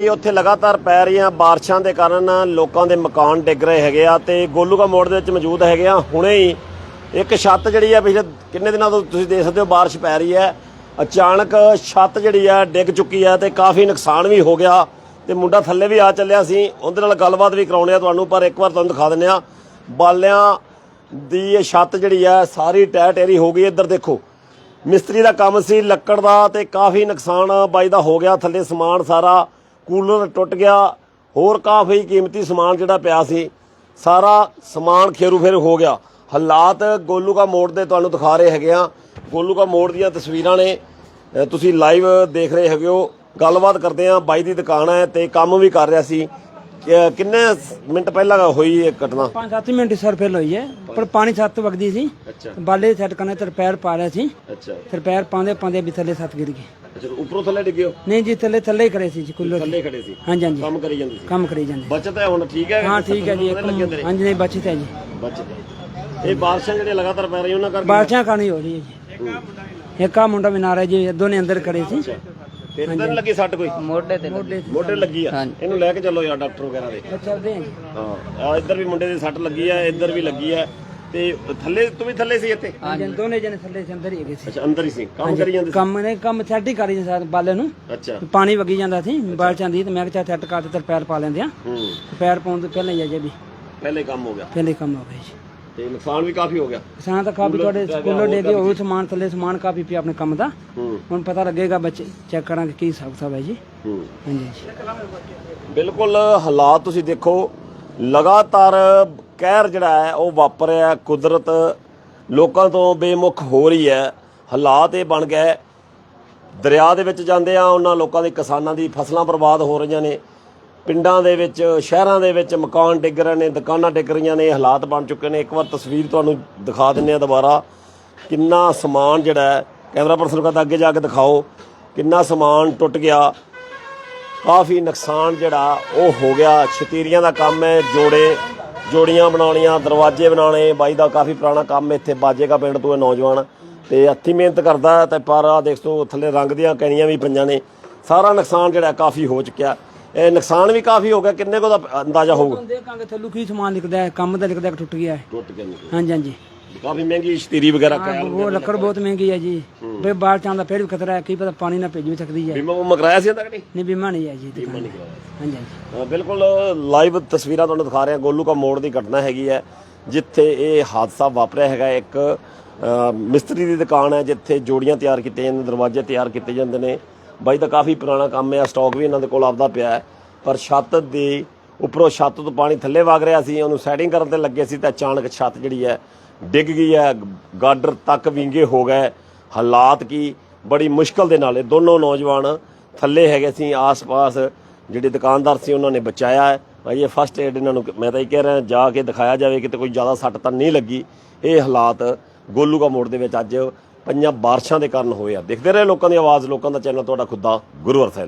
ਇਹ ਉੱਥੇ ਲਗਾਤਾਰ ਪੈ ਰਹੀਆਂ ਬਾਰਿਸ਼ਾਂ ਦੇ ਕਾਰਨ ਲੋਕਾਂ ਦੇ ਮਕਾਨ ਡਿੱਗ ਰਹੇ ਹੈਗੇ ਆ ਤੇ ਗੋਲੂਗਾ ਮੋੜ ਦੇ ਵਿੱਚ ਮੌਜੂਦ ਹੈਗੇ ਆ। ਹੁਣੇ ਹੀ ਇੱਕ ਛੱਤ ਜਿਹੜੀ ਆ ਪਿਛਲੇ ਕਿੰਨੇ ਦਿਨਾਂ ਤੋਂ ਤੁਸੀਂ ਦੇਖ ਸਕਦੇ ਹੋ ਬਾਰਿਸ਼ ਪੈ ਰਹੀ ਹੈ। ਅਚਾਨਕ ਛੱਤ ਜਿਹੜੀ ਆ ਡਿੱਗ ਚੁੱਕੀ ਆ ਤੇ ਕਾਫੀ ਨੁਕਸਾਨ ਵੀ ਹੋ ਗਿਆ ਤੇ ਮੁੰਡਾ ਥੱਲੇ ਵੀ ਆ ਚੱਲਿਆ ਸੀ। ਉਹਦੇ ਨਾਲ ਗੱਲਬਾਤ ਵੀ ਕਰਾਉਣੇ ਆ ਤੁਹਾਨੂੰ, ਪਰ ਇੱਕ ਵਾਰ ਤੁਹਾਨੂੰ ਦਿਖਾ ਦਿੰਨੇ ਆ। ਬਾਲਿਆਂ ਦੀ ਇਹ ਛੱਤ ਜਿਹੜੀ ਆ ਸਾਰੀ ਟਹਿ ਟੇਰੀ ਹੋ ਗਈ ਇੱਧਰ ਦੇਖੋ। ਮਿਸਤਰੀ ਦਾ ਕੰਮ ਸੀ ਲੱਕੜ ਦਾ ਤੇ ਕਾਫੀ ਨੁਕਸਾਨ ਬਾਈ ਦਾ ਹੋ ਗਿਆ। ਥੱਲੇ ਸਮਾਨ ਸਾਰਾ ਕੂਲਰ ਟੁੱਟ ਗਿਆ, ਹੋਰ ਕਾਫੀ ਕੀਮਤੀ ਸਮਾਨ ਜਿਹੜਾ ਪਿਆ ਸੀ, ਸਾਰਾ ਸਮਾਨ ਖੇਰੂ ਫੇਰ ਹੋ ਗਿਆ। ਹਾਲਾਤ ਗੋਲੂ ਕਾ ਮੋੜ ਦੇ ਤੁਹਾਨੂੰ ਦਿਖਾ ਰਹੇ ਹੈਗੇ ਆ। ਗੋਲੂ ਕਾ ਮੋੜ ਦੀਆਂ ਤਸਵੀਰਾਂ ਨੇ ਤੁਸੀਂ ਲਾਈਵ ਦੇਖ ਰਹੇ ਹੈਗੇ ਹੋ। ਗੱਲਬਾਤ ਕਰਦੇ ਆ, ਬਾਈ ਦੀ ਦੁਕਾਨ ਹੈ ਤੇ ਕੰਮ ਵੀ ਕਰ ਰਿਹਾ ਸੀ। ਕਿੰਨੇ ਮਿੰਟ ਪਹਿਲਾਂ ਹੋਈ ਇਹ ਘਟਨਾ? ਪੰਜ ਸੱਤ ਮਿੰਟ ਸਰ ਫੇਲ ਹੋਈ ਹੈ ਪਰ ਪਾਣੀ ਛੱਤ ਵਗਦੀ ਸੀ। ਅੱਛਾ। ਬਾਲੇ ਸੈੱਟ ਕਰਨੇ ਤੇ ਪੈਰ ਪਾ ਰਿਹਾ ਸੀ। ਅੱਛਾ। ਫਿਰ ਪੈਰ ਪਾਉਂਦੇ ਪਾਉਂਦੇ ਵੀ ਥੱਲੇ ਸੱਤ ਗਿਰ ਗਏ। ਅੱਛਾ ਉੱਪਰੋਂ ਥੱਲੇ ਡਿੱਗਿਓ ਨਹੀਂ ਜੀ ਥੱਲੇ ਥੱਲੇ ਹੀ ਖੜੇ ਸੀ ਜੀ ਕੁੱਲਰ ਥੱਲੇ ਖੜੇ ਸੀ? ਹਾਂਜੀ ਹਾਂਜੀ। ਕੰਮ ਕਰੀ ਜਾਂਦੇ ਸੀ? ਕੰਮ ਕਰੀ ਜਾਂਦੇ ਬਚਤ ਹੈ ਹੁਣ ਠੀਕ ਹੈ? ਹਾਂ ਠੀਕ ਹੈ ਜੀ ਹਾਂਜੀ ਨਹੀਂ ਬਚਤ ਹੈ ਜੀ। ਬਚਤ ਇਹ ਬਾਰਿਸ਼ਾਂ ਜਿਹੜੀਆਂ ਲਗਾਤਾਰ ਪੈ ਰਹੀਆਂ ਉਹਨਾਂ ਕਰਕੇ? ਬਾਰਿਸ਼ਾਂ ਖਾਣੀ ਹੋ ਰਹੀ ਹੈ ਜੀ। ਇੱਕ ਆ ਮੁੰਡਾ ਵੀ ਨਾਰਾ ਜੀ ਦੋਨੇ ਅੰਦਰ ਖੜੇ ਸੀ। ਤੇ ਲੱਗੀ ਸੱਟ ਕੋਈ? ਮੋਢੇ ਤੇ ਮੋਢੇ ਮੋਢੇ ਲੱਗੀ। ਆ? ਇਹਨੂੰ ਲੈ ਕੇ ਚੱਲੋ ਯਾਰ ਡਾਕਟਰ ਵਗੈਰਾ ਦੇ। ਚੱਲਦੇ ਹਾਂ ਜੀ ਹਾਂ ਆ ਇੱਧਰ ਵੀ ਮੁੰਡੇ ਦੀ ਸੱਟ ਲੱਗੀ ਆ ਇੱਧਰ ਵੀ ਲੱਗੀ ਆ। ਤੇ ਥੱਲੇ ਤੂੰ ਵੀ ਥੱਲੇ ਸੀ ਇੱਥੇ? ਹਾਂਜੀ ਦੋਨੇ ਜਣੇ ਥੱਲੇ ਸੀ ਅੰਦਰ ਹੀ ਹੈਗੇ ਸੀ। ਅੱਛਾ ਅੰਦਰ ਹੀ ਸੀ। ਕੰਮ ਕਰੀ ਜਾਂਦੇ ਕੰਮ ਨੇ ਕੰਮ ਸੈੱਟ ਹੀ ਕਰੀ ਸੀ ਸਾਰ ਬਾਲੇ ਨੂੰ। ਸੀ ਅੱਛਾ ਪਾਣੀ ਵਗੀ ਜਾਂਦਾ ਸੀ ਬਾਲ ਚਾਂਦੀ ਤੇ ਮੈਂ ਕਿਹਾ ਸੈੱਟ ਕਰ ਤੇ ਪੈਰ ਪਾ ਲੈਂਦੇ ਆ। ਹੂੰ। ਪੈਰ ਪਾਉਣ ਤੋਂ ਪਹਿਲਾਂ ਹੀ ਅਜੇ ਵੀ। ਪਹਿਲੇ ਕੰਮ ਹੋ ਗਿਆ। ਪਹਿਲੇ ਕੰਮ ਹੋ ਗਿਆ ਜੀ। ਤੇ ਨੁਕਸਾਨ ਵੀ ਕਾਫੀ ਹੋ ਗਿਆ। ਕਿਸਾਨ ਤਾਂ ਕਾਫੀ ਤੁਹਾਡੇ ਸਕੂਲੋਂ ਡੇ ਕੇ ਉਹ ਸਮਾਨ ਥੱਲੇ ਸਮਾਨ ਕਾਫੀ ਪਿਆ ਆਪਣੇ ਕੰਮ ਦਾ। ਹੁਣ ਪਤਾ ਲੱਗੇਗਾ ਬੱਚੇ ਚੈੱਕ ਕਰਾਂਗੇ ਕੀ ਹਿਸਾਬ ਕਿਤਾਬ ਹੈ ਜੀ। ਹਾਂਜੀ ਜੀ ਬਿਲਕੁਲ ਹਾਲਾਤ ਤੁਸੀਂ ਦੇਖੋ ਲਗਾਤਾਰ ਕਹਿਰ ਜਿਹੜਾ ਹੈ ਉਹ ਵਾਪਰ ਰਿਹਾ। ਕੁਦਰਤ ਲੋਕਾਂ ਤੋਂ ਬੇਮੁਖ ਹੋ ਰਹੀ ਹੈ। ਹਾਲਾਤ ਇਹ ਬਣ ਗਏ। ਦਰਿਆ ਦੇ ਵਿੱਚ ਜਾਂਦੇ ਆ ਉਹਨਾਂ ਲੋਕਾਂ ਦੀ ਕਿਸਾਨਾਂ ਦੀ ਫਸਲਾਂ ਬਰਬਾਦ ਹੋ ਰਹੀਆਂ ਨੇ। ਪਿੰਡਾਂ ਦੇ ਵਿੱਚ, ਸ਼ਹਿਰਾਂ ਦੇ ਵਿੱਚ ਮਕਾਨ ਡਿੱਗ ਰਹੇ ਨੇ, ਦੁਕਾਨਾਂ ਡਿੱਗ ਰਹੀਆਂ ਨੇ ਹਾਲਾਤ ਬਣ ਚੁੱਕੇ ਨੇ। ਇੱਕ ਵਾਰ ਤਸਵੀਰ ਤੁਹਾਨੂੰ ਦਿਖਾ ਦਿੰਨੇ ਆ ਦੁਬਾਰਾ। ਕਿੰਨਾ ਸਮਾਨ ਜਿਹੜਾ ਕੈਮਰਾ ਪਰਸਨ ਕਹਿੰਦਾ, ਅੱਗੇ ਜਾ ਕੇ ਦਿਖਾਓ। ਕਿੰਨਾ ਸਮਾਨ ਟੁੱਟ ਗਿਆ। ਕਾਫੀ ਨੁਕਸਾਨ ਜਿਹੜਾ, ਉਹ ਹੋ ਗਿਆ। ਛਤੀਰੀਆਂ ਦਾ ਕੰਮ ਹੈ, ਜੋੜੇ, ਜੋੜੀਆਂ ਬਣਾਉਣੀਆਂ, ਦਰਵਾਜ਼ੇ ਬਣਾਉਣੇ। ਬਾਈ ਦਾ ਕਾਫੀ ਪੁਰਾਣਾ ਕੰਮ ਇੱਥੇ ਬਾਜੇਗਾ ਪਿੰਡ ਤੋਂ ਇਹ ਨੌਜਵਾਨ। ਤੇ ਹੱਥੀ ਮਿਹਨਤ ਕਰਦਾ ਹੈ ਤੇ ਪਰ ਆ ਦੇਖੋ ਥੱਲੇ ਰੰਗ ਦੀਆਂ ਕਣੀਆਂ ਵੀ ਪਈਆਂ ਨੇ। ਸਾਰਾ ਨੁਕਸਾਨ ਜਿਹੜਾ, ਕਾਫੀ ਹੋ ਚੁੱਕਿਆ। ਇਹ ਨੁਕਸਾਨ ਵੀ ਕਾਫੀ ਹੋ ਗਿਆ ਕਿੰਨੇ ਕੋ ਦਾ ਅੰਦਾਜ਼ਾ ਹੋਊਗਾ? ਦੇਖਾਂਗੇ ਥੱਲੂ ਕੀ ਸਮਾਨ ਨਿਕਦਾ ਹੈ ਕੰਮ ਦਾ ਨਿਕਦਾ ਟੁੱਟ ਗਿਆ ਹੈ। ਟੁੱਟ ਗਿਆ ਹਾਂਜੀ ਹਾਂਜੀ। ਕਾਫੀ ਮਹਿੰਗੀ ਛਤੀਰੀ ਵਗੈਰਾ ਕਾਇਆ ਉਹ ਲੱਕੜ ਬਹੁਤ ਮਹਿੰਗੀ ਹੈ ਜੀ। ਬੇ ਬਾਲ ਚਾਂਦਾ ਫਿਰ ਵੀ ਖਤਰਾ ਹੈ ਕੀ ਪਤਾ ਪਾਣੀ ਨਾ ਭੇਜ ਵੀ ਸਕਦੀ ਹੈ। ਬੀਮਾ ਬੂਮਾ ਕਰਾਇਆ ਸੀ ਇਹਦਾ ਕਿ ਨਹੀਂ? ਨਹੀਂ ਬੀਮਾ ਨਹੀਂ ਹੈ ਜੀ ਦੁਕਾਨ ਨਹੀਂ ਕਰਾਇਆ ਹਾਂਜੀ ਹਾਂਜੀ। ਅ, ਬਿਲਕੁਲ ਲਾਈਵ ਤਸਵੀਰਾਂ ਤੁਹਾਨੂੰ ਦਿਖਾ ਰਹੇ ਹਾਂ ਗੋਲੂ ਕਾ ਮੋੜ ਦੀ ਘਟਨਾ ਹੈਗੀ ਹੈ ਜਿੱਥੇ ਇਹ ਹਾਦਸਾ ਵਾਪਰਿਆ ਹੈਗਾ। ਇੱਕ ਅ, ਮਿਸਤਰੀ ਦੀ ਦੁਕਾਨ ਹੈ ਜਿੱਥੇ ਜੋੜੀਆਂ ਤਿਆਰ ਕੀਤੀਆਂ ਜਾਂਦੀਆਂ ਦਰਵਾਜ਼ੇ ਤਿਆਰ ਕੀਤੇ ਜਾਂਦੇ ਨੇ। ਬਾਈ ਦਾ ਕਾਫੀ ਪੁਰਾਣਾ ਕੰਮ ਹੈ ਸਟਾਕ ਵੀ ਇਹਨਾਂ ਦੇ ਕੋਲ ਆਪਦਾ ਪਿਆ ਹੈ। ਪਰ ਛੱਤ ਦੇ ਉੱਪਰੋਂ ਛੱਤ ਤੋਂ ਪਾਣੀ ਥੱਲੇ ਵਗ ਰਿਹਾ ਸੀ, ਉਹਨੂੰ ਸੈਟਿੰਗ ਕਰਨ ਤੇ ਲੱਗੇ ਸੀ ਤਾਂ ਅਚਾਨਕ ਛੱਤ ਜਿਹੜੀ ਹੈ ਡਿੱਗ ਗਈ ਹੈ, ਗਾਡਰ ਤੱਕ ਵਿੰਗੇ ਹੋ ਗਏ। ਹਾਲਾਤ ਕੀ? ਬੜੀ ਮੁਸ਼ਕਲ ਦੇ ਨਾਲ ਇਹ ਦੋਨੋਂ ਨੌਜਵਾਨ ਥੱਲੇ ਹੈਗੇ ਸੀ, ਆਸ-ਪਾਸ ਜਿਹੜੇ ਦੁਕਾਨਦਾਰ ਸੀ, ਉਹਨਾਂ ਨੇ ਬਚਾਇਆ ਹੈ। ਭਾਈ, ਇਹ ਫਸਟ ਏਡ ਇਹਨਾਂ ਨੂੰ ਮੈਂ ਤਾਂ ਇਹ ਕਹਿ ਰਿਹਾ, ਜਾ ਕੇ ਦਿਖਾਇਆ ਜਾਵੇ ਕਿਤੇ ਕੋਈ ਜ਼ਿਆਦਾ ਸੱਟ ਤਾਂ ਨਹੀਂ ਲੱਗੀ। ਇਹ ਹਾਲਾਤ ਗੋਲੂ ਕਾ ਮੋੜ ਦੇ ਵਿੱਚ ਅੱਜ ਪੰਜਾਂ ਬਾਰਿਸ਼ਾਂ ਦੇ ਕਾਰਨ ਹੋਏ ਆ। ਦੇਖਦੇ ਰਹੇ ਲੋਕਾਂ ਦੀ ਆਵਾਜ਼, ਲੋਕਾਂ ਦਾ ਚੈਨਲ, ਤੁਹਾਡਾ ਖੁੱਦਾ ਗੁਰੂਵਰ ਸਾਹਿਬ।